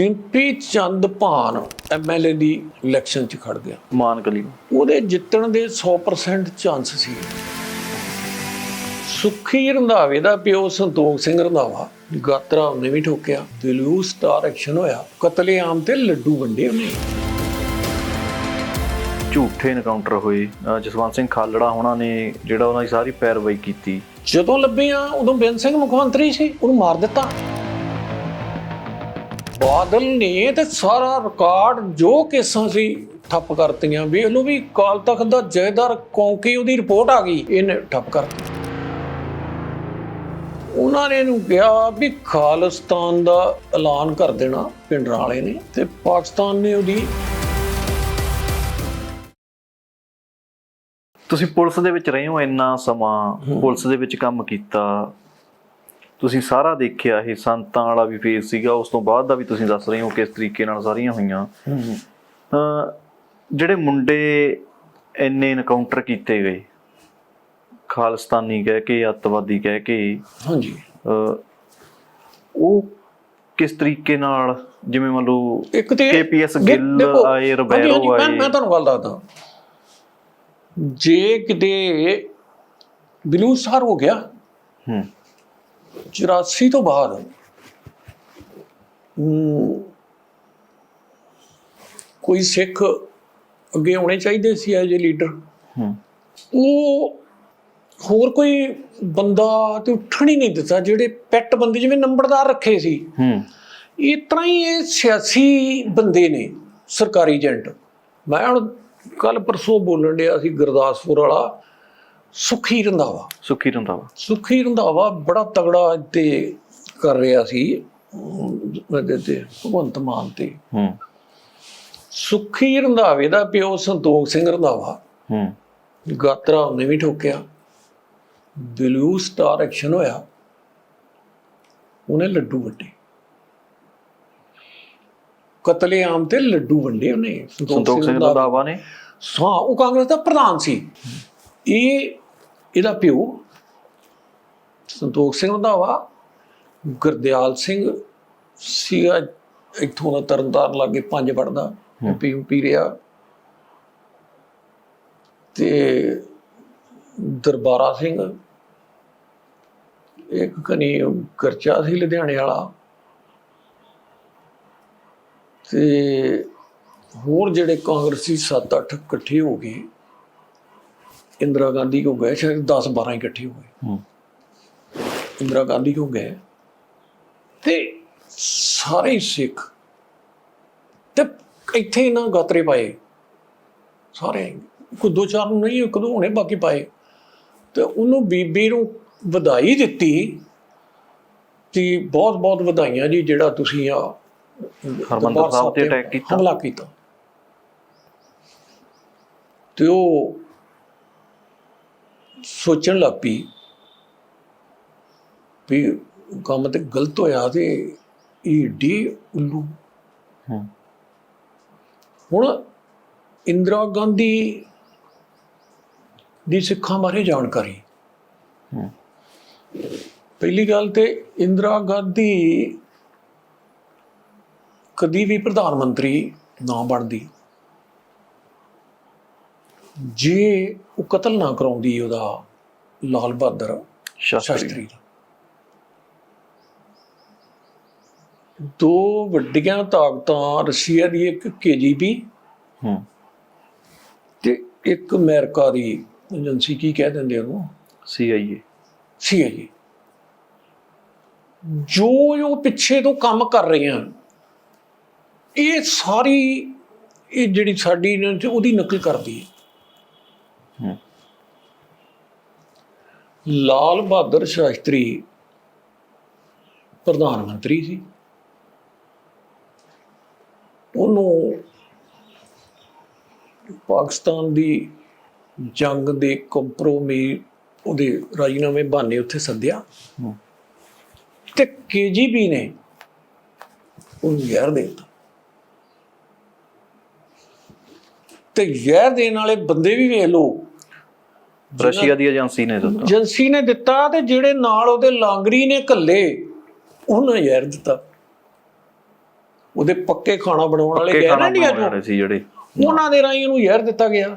Dimpy Chand Bhan MLA ਦੀ election 'ਚ ਖੜ ਗਿਆ। ਮਾਨ ਕਲੀ। ਉਹਦੇ ਜਿੱਤਣ ਦੇ 100% ਚਾਂਸ ਸੀ। ਸੁਖੀ ਰੰਧਾਵੇ ਦਾ ਪਿਓ ਸੰਤੋਖ ਸਿੰਘ ਰੰਧਾਵਾ ਗਾਤਰਾ ਉਹਨੇ ਵੀ ਠੋਕਿਆ ਦਿਲੂ ਸਟਾਰ ਐਕਸ਼ਨ ਹੋਇਆ। ਕਤਲੇਆਮ ਤੇ ਲੱਡੂ ਵੰਡੇ ਉਹਨੇ। ਝੂਠੇ ਐਨਕਾਊਂਟਰ ਹੋਏ। ਜਸਵੰਤ ਸਿੰਘ ਖਾਲੜਾ ਹੋਣਾ ਨੇ ਜਿਹੜਾ ਉਹਨਾਂ ਦੀ ਸਾਰੀ ਪੈਰਵਾਈ ਕੀਤੀ। ਜਦੋਂ ਲੱਭੇ ਆ ਉਦੋਂ ਬੇਅੰਤ ਸਿੰਘ ਮੁੱਖ ਮੰਤਰੀ ਸੀ ਉਹਨੂੰ ਮਾਰ ਦਿੱਤਾ। ਬਾਦਲ ਨੇ ਤੇ ਸਾਰਾ ਰਿਕਾਰਡ ਜੋ ਕੇਸਾਂ ਸੀ ਠੱਪ ਕਰਤੀਆਂ ਵੇਖ ਲਓ ਵੀ ਕਾਲ ਤਖਤ ਦਾ ਜੈਦਾਰ ਕੌਂਕੀ ਉਹਦੀ ਰਿਪੋਰਟ ਆ ਗਈ ਇਹਨੇ ਠੱਪ ਕਰਤੀ। ਉਹਨਾਂ ਨੇ ਇਹਨੂੰ ਕਿਹਾ ਵੀ ਖਾਲਿਸਤਾਨ ਦਾ ਐਲਾਨ ਕਰ ਦੇਣਾ ਪਿੰਡਰਾਂ ਵਾਲੇ ਨੇ ਤੇ ਪਾਕਿਸਤਾਨ ਨੇ ਉਹਦੀ ਤੁਸੀਂ ਪੁਲਿਸ ਦੇ ਵਿੱਚ ਰਹੇ ਹੋ ਇੰਨਾ ਸਮਾਂ ਪੁਲਿਸ ਦੇ ਵਿੱਚ ਕੰਮ ਕੀਤਾ। ਤੁਸੀਂ ਸਾਰਾ ਦੇਖਿਆ ਇਹ ਸੰਤਾਂ ਵਾਲਾ ਵੀ ਫੇਸ ਸੀਗਾ ਉਸ ਤੋਂ ਬਾਅਦ ਦਾ ਵੀ ਤੁਸੀਂ ਦੱਸ ਰਹੇ ਹੋ ਕਿਸ ਤਰੀਕੇ ਨਾਲ ਸਾਰੀਆਂ ਹੋਈਆਂ। ਅਹ ਜਿਹੜੇ ਮੁੰਡੇ ਇੰਨੇ ਐਨਕਾਊਂਟਰ ਕੀਤੇ ਗਏ ਖਾਲਿਸਤਾਨੀ ਕਹਿ ਕੇ ਅੱਤਵਾਦੀ ਕਹਿ ਕੇ ਹਾਂਜੀ। ਉਹ ਕਿਸ ਤਰੀਕੇ ਨਾਲ ਜਿਵੇਂ ਮੰਨ ਲਓ ਇੱਕ ਤੇ ਦੇ- ਗਿੱਲ ਆਏ, ਰਬੈਰੋ ਆਏ। ਮੈਂ ਤੁਹਾਨੂੰ ਗੱਲ ਦੱਸਦਾ। ਜੇ ਕਿਤੇ ਬਲੂ ਸਟਾਰ ਹੋ ਗਿਆ ਹੂੰ। 84 ਤੋਂ ਬਾਅਦ ਕੋਈ ਸਿੱਖ ਅੱਗੇ ਆਉਣੇ ਚਾਹੀਦੇ ਸੀ ਐਜ ਲੀਡਰ? ਹੂੰ। ਉਹ ਹੋਰ ਕੋਈ ਬੰਦਾ ਤੇ ਉੱਠਣ ਹੀ ਨਹੀਂ ਦਿੱਤਾ ਜਿਹੜੇ ਪੈਟ ਬੰਦੇ ਜਿਵੇਂ ਨੰਬਰਦਾਰ ਰੱਖੇ ਸੀ। ਹੂੰ। ਇਸ ਤਰ੍ਹਾਂ ਹੀ ਇਹ ਸਿਆਸੀ ਬੰਦੇ ਨੇ ਸਰਕਾਰੀ ਏਜੰਟ। ਮੈਂ ਹੁਣ ਕੱਲ ਪਰਸੋਂ ਬੋਲਣ ਡਿਆ ਸੀ ਗੁਰਦਾਸਪੁਰ ਵਾਲਾ। ਸੁਖੀ ਰੰਧਾਵਾ। ਸੁਖੀ ਰੰਧਾਵਾ। ਸੁਖੀ ਰੰਧਾਵਾ ਬੜਾ ਤਗੜਾ ਤੇ ਕਰ ਰਿਹਾ ਸੀ ਉਹਦੇ ਤੇ ਭਗਵੰਤ ਮਾਨ ਤੇ। ਹੂੰ। ਸੁਖੀ ਰੰਧਾਵੇ ਦਾ ਪਿਓ ਸੰਤੋਖ ਸਿੰਘ ਰੰਧਾਵਾ। ਹੂੰ। ਗਾਤਰਾ ਉਹਨੇ ਵੀ ਠੋਕਿਆ। ਬਲੂ ਸਟਾਰ ਐਕਸ਼ਨ ਹੋਇਆ। ਉਹਨੇ ਲੱਡੂ ਵੰਡੇ। ਕਤਲੇਆਮ ਤੇ ਲੱਡੂ ਵੰਡੇ ਉਹਨੇ। ਸੰਤੋਖ ਸਿੰਘ ਰੰਧਾਵਾ। ਨੇ। ਹਾਂ ਉਹ ਕਾਂਗਰਸ ਦਾ ਪ੍ਰਧਾਨ ਸੀ। ਇਹ ਇਹਦਾ ਪਿਓ ਸੰਤੋਖ ਸਿੰਘ ਰੰਧਾਵਾ ਗੁਰਦਿਆਲ ਸਿੰਘ ਸੀਗਾ ਇੱਥੋਂ ਦਾ ਤਰਨਤਾਰਨ ਲਾਗੇ ਪੰਜ ਪੜਦਾ ਪੀ ਰਿਹਾ। ਤੇ ਦਰਬਾਰਾ ਸਿੰਘ ਇੱਕ ਕਨੀ ਗਰਚਾ ਸੀ ਲੁਧਿਆਣੇ ਵਾਲਾ। ਤੇ ਹੋਰ ਜਿਹੜੇ ਕਾਂਗਰਸੀ 7-8 ਇਕੱਠੇ ਹੋ ਗਏ ਇੰਦਰਾ ਗਾਂਧੀ ਕੋ ਗਏ? ਸ਼ਾਇਦ 10-12 ਇਕੱਠੇ ਹੋ ਗਏ ਹੂੰ। ਇੰਦਰਾ ਗਾਂਧੀ ਕੋ ਗਏ? ਤੇ ਸਾਰੇ ਹੀ ਸਿੱਖ ਤੇ ਇੱਥੇ ਇਹਨਾਂ ਗਾਤਰੇ ਪਾਏ। ਸਾਰੇ ਕੋਈ ਦੋ ਚਾਰ ਨੂੰ ਨਹੀਂ ਇੱਕ ਦੋ ਹੋਣੇ ਬਾਕੀ ਪਾਏ। ਤੇ ਉਹਨੂੰ ਬੀਬੀ ਨੂੰ ਵਧਾਈ ਦਿੱਤੀ ਕਿ ਬਹੁਤ ਬਹੁਤ ਵਧਾਈਆਂ ਜੀ ਜਿਹੜਾ ਤੁਸੀਂ ਆ ਦਰਬਾਰ ਸਾਹਿਬ ਤੇ attack ਕੀਤਾ। ਹਮਲਾ ਕੀਤਾ। ਤੇ ਉਹ ਸੋਚਣ ਲੱਗ ਪਈ ਵੀ ਕੰਮ ਤੇ ਗਲਤ ਹੋਇਆ ਤੇ ਇਹ ਡੀ ਉੱਲੂ। ਹੁਣ ਇੰਦਰਾ ਗਾਂਧੀ ਦੀ ਸਿੱਖਾਂ ਬਾਰੇ ਜਾਣਕਾਰੀ। ਪਹਿਲੀ ਗੱਲ ਤੇ ਇੰਦਰਾ ਗਾਂਧੀ ਕਦੀ ਵੀ ਪ੍ਰਧਾਨ ਮੰਤਰੀ ਨਾ ਬਣਦੀ। ਜੇ ਉਹ ਕਤਲ ਨਾ ਕਰਾਉਂਦੀ ਉਹਦਾ ਲਾਲ ਬਹਾਦਰ ਸ਼ਾਸਤਰੀ। ਦਾ। ਦੋ ਵੱਡੀਆਂ ਤਾਕਤਾਂ ਰਸ਼ੀਆ ਦੀ ਇੱਕ ਕੇਜੀਬੀ ਹੂੰ। ਤੇ ਇੱਕ ਅਮਰੀਕਾ ਦੀ ਏਜੰਸੀ ਕੀ ਕਹਿ ਦਿੰਦੇ ਉਹਨੂੰ? ਸੀਆਈਏ ਸੀਆਈਏ ਜੋ ਜੋ ਪਿੱਛੇ ਤੋਂ ਕੰਮ ਕਰ ਰਹੇ ਹਨ ਇਹ ਸਾਰੀ ਇਹ ਜਿਹੜੀ ਸਾਡੀ ਉਹਦੀ ਨਕਲ ਕਰਦੀ ਹੂੰ। ਲਾਲ ਬਹਾਦਰ ਸ਼ਾਸਤਰੀ ਪ੍ਰਧਾਨ ਮੰਤਰੀ ਸੀ। ਉਹਨੂੰ ਪਾਕਿਸਤਾਨ ਦੀ ਜੰਗ ਦੇ ਕੰਪਰੋਮੀ ਉਹਦੇ ਰਾਜੀਨਾਮੇ ਬਹਾਨੇ ਉੱਥੇ ਸੱਦਿਆ। ਤੇ ਕੇਜੀਬੀ ਨੇ ਉਹਨੂੰ ਜ਼ਹਿਰ ਦੇ ਦਿੱਤਾ। ਤੇ ਜ਼ਹਿਰ ਦੇਣ ਵਾਲੇ ਬੰਦੇ ਵੀ ਵੇਖ ਲਓ ਰਸ਼ੀਆ ਦੀ ਏਜੰਸੀ ਨੇ ਦਿੱਤਾ। ਏਜੰਸੀ ਨੇ ਦਿੱਤਾ ਤੇ ਜਿਹੜੇ ਨਾਲ ਉਹਦੇ ਲਾਂਗਰੀ ਨੇ ਘੱਲੇ ਉਹਨਾਂ ਜ਼ਹਿਰ ਦਿੱਤਾ। ਉਹਦੇ ਪੱਕੇ ਖਾਣਾ ਬਣਾਉਣ ਵਾਲੇ ਗਏ ਨਾ ਇੰਡੀਆ ਸੀ ਜਿਹੜੇ। ਉਹਨਾਂ ਦੇ ਰਾਹੀਂ ਉਹਨੂੰ ਜ਼ਹਿਰ ਦਿੱਤਾ ਗਿਆ।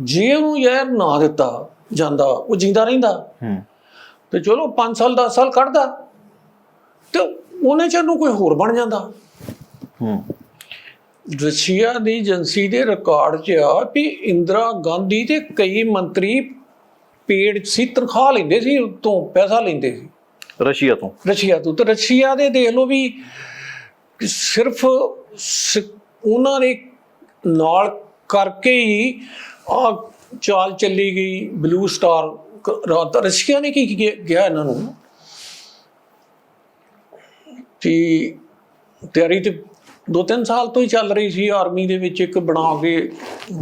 ਜੇ ਉਹਨੂੰ ਜ਼ਹਿਰ ਨਾ ਦਿੱਤਾ ਜਾਂਦਾ ਉਹ ਜਿੰਦਾ ਰਹਿੰਦਾ। ਹੂੰ। ਤੇ ਚਲੋ 5 ਸਾਲ 10 ਸਾਲ ਕੱਢਦਾ। ਤੇ ਉਹਨੇ ਚ ਨੂੰ ਕੋਈ ਹੋਰ ਬਣ ਜਾਂਦਾ। ਹੂੰ। ਰਸ਼ੀਆ ਦੀ ਏਜੰਸੀ ਦੇ ਰਿਕਾਰਡ 'ਚ ਆ ਵੀ ਇੰਦਰਾ ਗਾਂਧੀ ਤੇ ਕਈ ਮੰਤਰੀ ਪੇਡ ਸੀ ਤਨਖਾਹ ਲੈਂਦੇ ਸੀ ਉਤੋਂ ਪੈਸਾ ਲੈਂਦੇ ਸੀ। ਰਸ਼ੀਆ ਤੋਂ। ਰਸ਼ੀਆ ਤੋਂ। ਤੇ ਰਸ਼ੀਆ ਦੇ ਦੇਖ ਲਓ ਵੀ ਸਿਰਫ ਉਹਨਾਂ ਦੇ ਨਾਲ ਕਰਕੇ ਹੀ ਆ ਚਾਲ ਚੱਲੀ ਗਈ ਬਲੂ ਸਟਾਰ ਰਾਤ ਰਸ਼ੀਆ ਨੇ ਕੀ ਕੀ ਕਿਹਾ ਇਹਨਾਂ ਨੂੰ? ਕਿ ਤਿਆਰੀ ਤੇ ਦੋ ਤਿੰਨ ਸਾਲ ਤੋਂ ਹੀ ਚੱਲ ਰਹੀ ਸੀ ਆਰਮੀ ਦੇ ਵਿੱਚ ਇੱਕ ਬਣਾ ਕੇ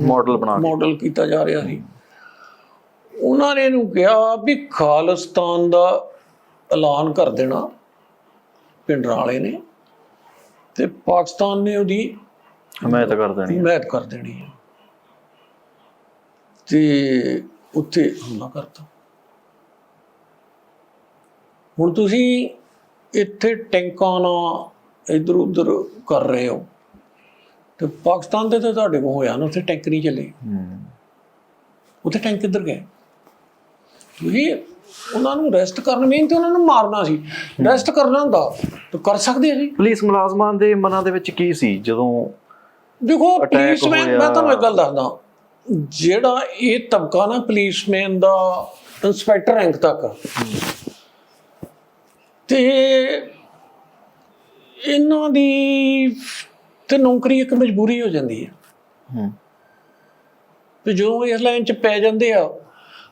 ਮਾਡਲ ਬਣਾ ਕੇ। ਮਾਡਲ ਕੀਤਾ ਜਾ ਰਿਹਾ ਸੀ। ਉਹਨਾਂ ਨੇ ਇਹਨੂੰ ਕਿਹਾ ਵੀ ਖਾਲਿਸਤਾਨ ਦਾ ਐਲਾਨ ਕਰ ਦੇਣਾ ਪਿੰਡਰਾਂ ਵਾਲੇ ਨੇ ਤੇ ਪਾਕਿਸਤਾਨ ਨੇ ਉਹਦੀ ਹਮਾਇਤ ਕਰ ਦੇਣੀ ਹੈ। ਹਮਾਇਤ ਕਰ ਦੇਣੀ ਹੈ। ਤੇ ਉੱਥੇ ਹਮਲਾ ਕਰਤਾ। ਹੁਣ ਤੁਸੀਂ ਇੱਥੇ ਟੈਂਕਾਂ ਨਾਲ ਇਧਰ ਉਧਰ ਕਰ ਰਹੇ ਹੋ। ਤੇ ਪਾਕਿਸਤਾਨ ਦੇ ਤਾਂ ਤੁਹਾਡੇ ਕੋਲ ਹੋਇਆ ਨਾ ਉੱਥੇ ਟੈਂਕ ਨਹੀਂ ਚੱਲੇ। ਹੂੰ। ਉੱਥੇ ਟੈਂਕ ਕਿੱਧਰ ਗਏ? ਤੁਸੀਂ ਉਹਨਾਂ ਨੂੰ ਰੈਸਟ ਕਰਨ ਮੇਨ ਤੇ ਉਹਨਾਂ ਨੂੰ ਮਾਰਨਾ ਸੀ। ਰੈਸਟ ਕਰਨਾ ਹੁੰਦਾ ਤਾਂ ਕਰ ਸਕਦੇ ਸੀ ਪੁਲਿਸ ਮੁਲਾਜ਼ਮਾਂ ਦੇ ਮਨਾਂ ਦੇ ਵਿੱਚ ਕੀ ਸੀ? ਜਦੋਂ ਦੇਖੋ ਪੁਲਿਸਮੈਨ ਹੋਇਆ। ਮੈਂ ਤੁਹਾਨੂੰ ਇੱਕ ਗੱਲ ਦੱਸਦਾ। ਜਿਹੜਾ ਇਹ ਤਬਕਾ ਨਾ ਪੁਲਿਸਮੈਨ ਦਾ ਇੰਸਪੈਕਟਰ ਰੈਂਕ ਤੱਕ। ਤੇ ਇਹਨਾਂ ਦੀ ਤੇ ਨੌਕਰੀ ਇੱਕ ਮਜਬੂਰੀ ਹੋ ਜਾਂਦੀ ਹੈ। ਹੂੰ। ਤੇ ਜਦੋਂ ਇਸ ਲਾਈਨ 'ਚ ਪੈ ਜਾਂਦੇ ਆ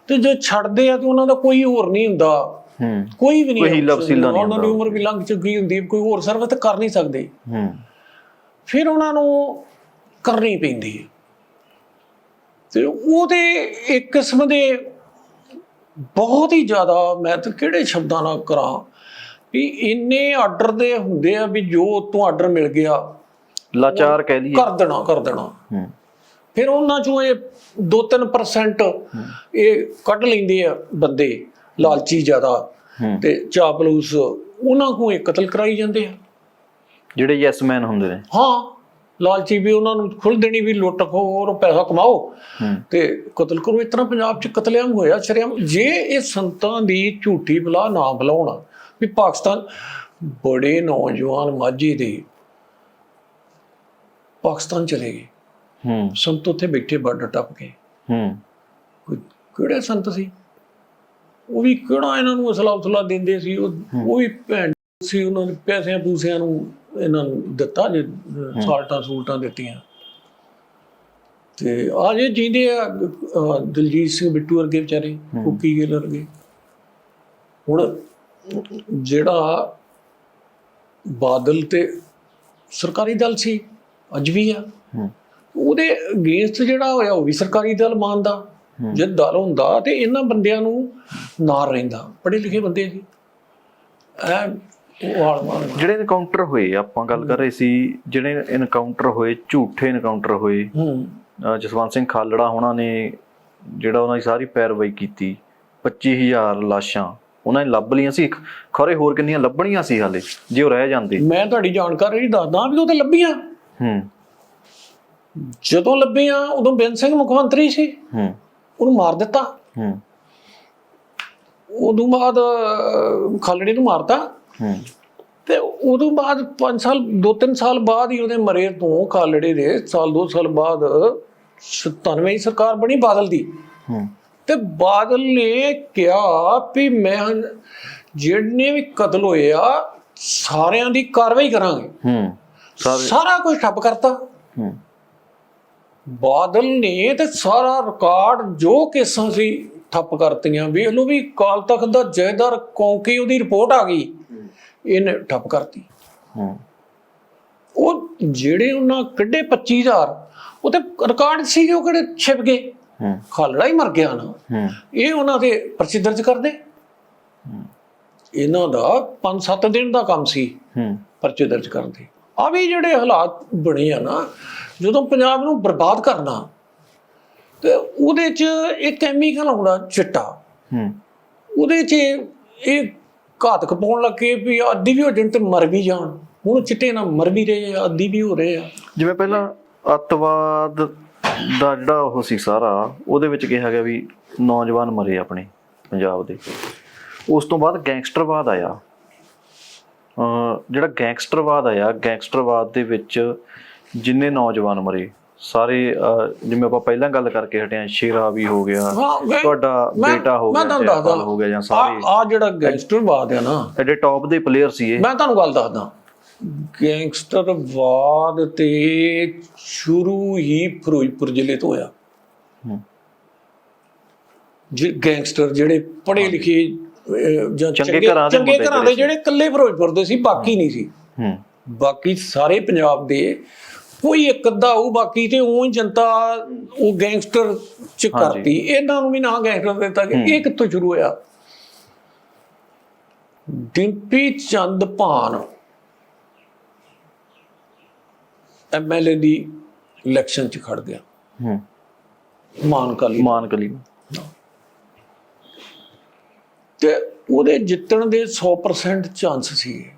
ਤੇ ਜੇ ਛੱਡਦੇ ਆ ਤੇ ਉਹਨਾਂ ਦਾ ਕੋਈ ਹੋਰ ਨਹੀਂ ਹੁੰਦਾ। ਹੂੰ। ਕੋਈ ਵੀ ਨਹੀਂ ਕੋਈ ਹੀਲਾ ਵਸੀਲਾ ਨਹੀਂ ਉਹਨਾਂ ਦੀ। ਉਮਰ ਵੀ ਲੰਘ ਚੁੱਕੀ ਹੁੰਦੀ ਕੋਈ ਹੋਰ ਸਰਵਿਸ ਤਾਂ ਕਰ ਨਹੀਂ ਸਕਦੇ। ਹੂੰ। ਫਿਰ ਉਹਨਾਂ ਨੂੰ ਕਰਨੀ ਪੈਂਦੀ ਹੈ। ਤੇ ਉਹ ਤੇ ਇੱਕ ਕਿਸਮ ਦੇ ਬਹੁਤ ਹੀ ਜ਼ਿਆਦਾ ਮੈਂ ਤਾਂ ਕਿਹੜੇ ਸ਼ਬਦਾਂ ਨਾਲ ਕਰਾਂ ਵੀ ਇੰਨੇ ਆਰਡਰ ਦੇ ਹੁੰਦੇ ਆ ਵੀ ਜੋ ਉਤੋਂ ਆਰਡਰ ਮਿਲ ਗਿਆ ਲਾਚਾਰ ਕਹਿ ਲਈਏ। ਕਰ ਦੇਣਾ ਕਰ ਦੇਣਾ। ਫਿਰ ਉਹਨਾਂ ਚੋਂ ਇਹ 2-3% ਇਹ ਕੱਢ ਲੈਂਦੇ ਆ ਬੰਦੇ ਲਾਲਚੀ ਜ਼ਿਆਦਾ ਤੇ ਚਾਪਲੂਸ ਉਹਨਾਂ ਨੂੰ ਇਹ ਕਤਲ ਕਰਾਈ ਜਾਂਦੇ ਆ। ਜਿਹੜੇ ਯੈਸ ਮੈਨ ਹੁੰਦੇ ਨੇ। ਹਾਂ ਲਾਲਚੀ ਵੀ ਉਹਨਾਂ ਨੂੰ ਖੁੱਲ ਦੇਣੀ ਵੀ ਲੁੱਟ ਖੋ ਔਰ ਪੈਸਾ ਕਮਾਓ। ਤੇ ਕਤਲ ਕਰੋ ਇਸ ਤਰ੍ਹਾਂ ਪੰਜਾਬ 'ਚ ਕਤਲੇਆਮ ਹੋਇਆ ਸ਼ਰੇਆਮ। ਜੇ ਇਹ ਸੰਤਾਂ ਦੀ ਝੂਠੀ ਬਲਾ ਨਾ ਬੁਲਾਉਣਾ ਵੀ ਪਾਕਿਸਤਾਨ ਬੜੇ ਨੌਜਵਾਨ ਮਾਝੀ ਦੇ ਪਾਕਿਸਤਾਨ ਚਲੇ ਗਏ। ਹੂੰ। ਸੰਤ ਉੱਥੇ ਬੈਠੇ ਬਾਰਡਰ ਟੱਪ ਕੇ। ਹੂੰ। ਕਿਹੜੇ ਸੰਤ ਸੀ? ਉਹ ਵੀ ਕਿਹੜਾ ਇਹਨਾਂ ਨੂੰ ਅਸਲਾ ਉਸਲਾ ਦਿੰਦੇ ਸੀ? ਉਹ ਉਹ ਵੀ ਭੈਣ ਸੀ ਉਹਨਾਂ ਦੇ ਪੈਸਿਆਂ ਪੂਸਿਆਂ ਨੂੰ ਇਹਨਾਂ ਨੂੰ ਦਿੱਤਾ ਜੇ ਸਾਲਟਾਂ ਸੂਲਟਾਂ ਦਿੱਤੀਆਂ। ਤੇ ਆ ਜੇ ਜਿੰਦੇ ਆ ਦਲਜੀਤ ਸਿੰਘ ਬਿੱਟੂ ਵਰਗੇ ਵਿਚਾਰੇ ਕੁੱਕੀ ਗਿੱਲ ਵਰਗੇ। ਹੁਣ ਜਿਹੜਾ ਬਾਦਲ ਤੇ ਸਰਕਾਰੀ ਦਲ ਸੀ ਅੱਜ ਵੀ ਆ। ਉਹਦੇ ਅਗੇਂਸਟ ਜਿਹੜਾ ਹੋਇਆ ਉਹ ਵੀ ਸਰਕਾਰੀ ਦਲ ਮੰਨਦਾ। ਜੇ ਦਲ ਹੁੰਦਾ ਤੇ ਇਹਨਾਂ ਬੰਦਿਆਂ ਨੂੰ ਨਾਲ ਰਹਿੰਦਾ ਪੜ੍ਹੇ ਲਿਖੇ ਬੰਦੇ ਸੀ। ਜਿਹੜੇ ਐਨਕਾਊਂਟਰ ਹੋਏ ਆਪਾਂ ਗੱਲ ਕਰ ਰਹੇ ਸੀ ਜਿਹੜੇ ਐਨਕਾਊਂਟਰ ਹੋਏ ਝੂਠੇ ਐਨਕਾਊਂਟਰ ਹੋਏ। ਜਸਵੰਤ ਸਿੰਘ ਖਾਲੜਾ ਉਹਨਾਂ ਨੇ ਜਿਹੜਾ ਉਹਨਾਂ ਦੀ ਸਾਰੀ ਪੈਰਵਾਈ ਕੀਤੀ 25000 ਲਾਸ਼ਾਂ। ਉਹਨਾਂ ਨੇ ਲੱਭ ਲਈਆਂ ਸੀ ਖਰੇ ਹੋਰ ਕਿੰਨੀਆਂ ਲੱਭਣੀਆਂ ਸੀ ਹਾਲੇ ਜੇ ਉਹ ਰਹਿ ਜਾਂਦੇ। ਮੈਂ ਤੁਹਾਡੀ ਜਾਣਕਾਰੀ ਦੱਸਦਾ ਵੀ ਉਹ ਤੇ ਲੱਭੀਆਂ। ਹੂੰ। ਜਦੋਂ ਲੱਭੀਆਂ ਉਦੋਂ ਬੇਨ ਸਿੰਘ ਮੁੱਖ ਮੰਤਰੀ ਸੀ। ਹੂੰ। ਉਹਨੂੰ ਮਾਰ ਦਿੱਤਾ। ਹੂੰ। ਉਦੋਂ ਬਾਅਦ ਖਾਲੜੇ ਨੂੰ ਮਾਰਤਾ। ਹੂੰ। ਤੇ ਉਦੋਂ ਬਾਅਦ 5 ਸਾਲ 2-3 ਸਾਲ ਬਾਅਦ ਹੀ ਉਹਦੇ ਮਰੇ ਤੋਂ ਖਾਲੜੇ ਦੇ। ਸਾਲ 2 ਸਾਲ ਬਾਅਦ 97 ਦੀ ਸਰਕਾਰ ਬਣੀ ਬਾਦਲ ਦੀ। ਹੂੰ। ਤੇ ਬਾਦਲ ਨੇ ਕਿਹਾ ਵੀ ਮੈਂ ਜਿਹੜੇ ਵੀ ਕਤਲ ਹੋਏ ਆ ਸਾਰਿਆਂ ਦੀ ਕਾਰਵਾਈ ਕਰਾਂਗੇ। ਹੂੰ ਸਾਰੇ। ਕੁਝ ਠੱਪ ਕਰਤਾ। ਹੂੰ। ਬਾਦਲ ਨੇ ਤੇ ਸਾਰਾ ਰਿਕਾਰਡ ਜੋ ਕੇਸਾਂ ਸੀ ਠੱਪ ਕਰਤੀਆਂ ਵੇਖ ਲਓ ਵੀ ਕਾਲ ਤਖਤ ਦਾ ਜੈਦਰ ਕੌਂਕੀ ਉਹਦੀ ਰਿਪੋਰਟ ਆ ਗਈ। ਇਹਨੇ ਠੱਪ ਕਰਤੀ। ਹੂੰ। ਉਹ ਜਿਹੜੇ ਉਹਨਾਂ ਕੱਢੇ 25000 ਉਹ ਤੇ ਰਿਕਾਰਡ ਸੀਗੇ ਉਹ ਕਿਹੜੇ ਛਿਪ ਗਏ? ਖਾਲੜਾ ਹੀ ਮਰ ਗਿਆ ਨਾ। ਇਹ ਉਹਨਾਂ ਦੇ ਪਰਚੀ ਦਰਜ ਕਰਦੇ। ਇਹਨਾਂ ਦਾ 5-7 ਦਿਨ ਦਾ ਕੰਮ ਸੀ ਹੂੰ। ਪਰਚੇ ਦਰਜ ਕਰਨ ਦੇ ਆ ਵੀ ਜਿਹੜੇ ਹਾਲਾਤ ਬਣੇ ਆ ਨਾ ਜਦੋਂ ਪੰਜਾਬ ਨੂੰ ਬਰਬਾਦ ਕਰਨਾ ਤੇ ਉਹਦੇ 'ਚ ਇਹ ਕੈਮੀਕਲ ਆਉਣਾ ਚਿੱਟਾ। ਹੂੰ। ਉਹਦੇ 'ਚ ਇਹ ਘਾਤਕ ਪਾਉਣ ਲੱਗੇ ਵੀ ਅੱਧੀ ਵੀ ਹੋ ਜਾਣ ਤੇ ਮਰ ਵੀ ਜਾਣ। ਹੁਣ ਚਿੱਟੇ ਨਾਲ ਮਰ ਵੀ ਰਹੇ ਆ ਅੱਧੀ ਵੀ ਹੋ ਰਹੇ ਆ। ਜਿਵੇਂ ਪਹਿਲਾਂ ਅੱਤਵਾਦ ਦਾ ਜਿਹੜਾ ਉਹ ਸੀ ਸਾਰਾ। ਉਹਦੇ ਵਿੱਚ ਕਿਹਾ ਗਿਆ ਵੀ ਨੌਜਵਾਨ ਮਰੇ ਆਪਣੇ ਪੰਜਾਬ ਦੇ। ਉਸ ਤੋਂ ਬਾਅਦ ਗੈਂਗਸਟਰਵਾਦ ਆਇਆ। ਜਿਹੜਾ ਗੈਂਗਸਟਰਵਾਦ ਆਇਆ ਗੈਂਗਸਟਰਵਾਦ ਦੇ ਵਿੱਚ ਜਿੰਨੇ ਨੌਜਵਾਨ ਮਰੇ ਸਾਰੇ ਜਿਵੇਂ ਆਪਾਂ ਪਹਿਲਾਂ ਗੱਲ ਕਰਕੇ ਹਟੇ ਆ ਸ਼ੇਰਾ ਵੀ ਹੋ ਗਿਆ ਤੁਹਾਡਾ ਬੇਟਾ ਹੋ ਮੈਂ ਗਿਆ ਤੁਹਾਨੂੰ ਜੈਪਾਲ ਦੱਸਦਾ ਹੋ ਗਿਆ ਜਾਂ ਸਾਰੇ। ਆ ਜਿਹੜਾ ਗੈਂਗਸਟਰਵਾਦ ਹੈ ਨਾ। ਐਡੇ ਟੌਪ ਦੇ ਪਲੇਅਰ ਸੀ ਇਹ। ਮੈਂ ਤੁਹਾਨੂੰ ਗੱਲ ਦੱਸਦਾ। ਗੈਂਗਸਟਰਵਾਦ ਤੇ ਸ਼ੁਰੂ ਹੀ ਫਿਰੋਜ਼ਪੁਰ ਜ਼ਿਲ੍ਹੇ ਤੋਂ ਹੋਇਆ। ਜੇ ਗੈਂਗਸਟਰ ਜਿਹੜੇ ਪੜ੍ਹੇ ਲਿਖੇ ਜਾਂ ਚੰਗੇ ਘਰਾਂ ਦੇ ਚੰਗੇ ਘਰਾਂ ਦੇ ਜਿਹੜੇ ਇਕੱਲੇ ਫਿਰੋਜ਼ਪੁਰ ਦੇ ਸੀ ਬਾਕੀ ਨਹੀਂ ਸੀ। ਹੂੰ। ਬਾਕੀ ਸਾਰੇ ਪੰਜਾਬ ਦੇ ਕੋਈ ਇੱਕ ਅੱਧਾ ਉਹ ਬਾਕੀ ਤੇ ਉਹ ਹੀ ਜਨਤਾ ਉਹ ਗੈਂਗਸਟਰ ਚ। ਕਰਤੀ। ਇਹਨਾਂ ਨੂੰ ਵੀ ਨਾ ਗੈਂਗਸਟਰ ਦਿੱਤਾ ਕਿ ਇਹ ਕਿੱਥੋਂ ਸ਼ੁਰੂ ਹੋਇਆ? ਡਿੰਪੀ ਚੰਦ ਭਾਨ। ਐਮਐਲਏ ਦੀ ਇਲੈਕਸ਼ਨ ਚ ਖੜ ਗਿਆ। ਹੂੰ। ਮਾਨ ਕਾਲੀ ਮਾਨ ਕਲੀ ਤੇ ਉਹਦੇ ਜਿੱਤਣ ਦੇ 100% ਚਾਂਸ ਸੀ।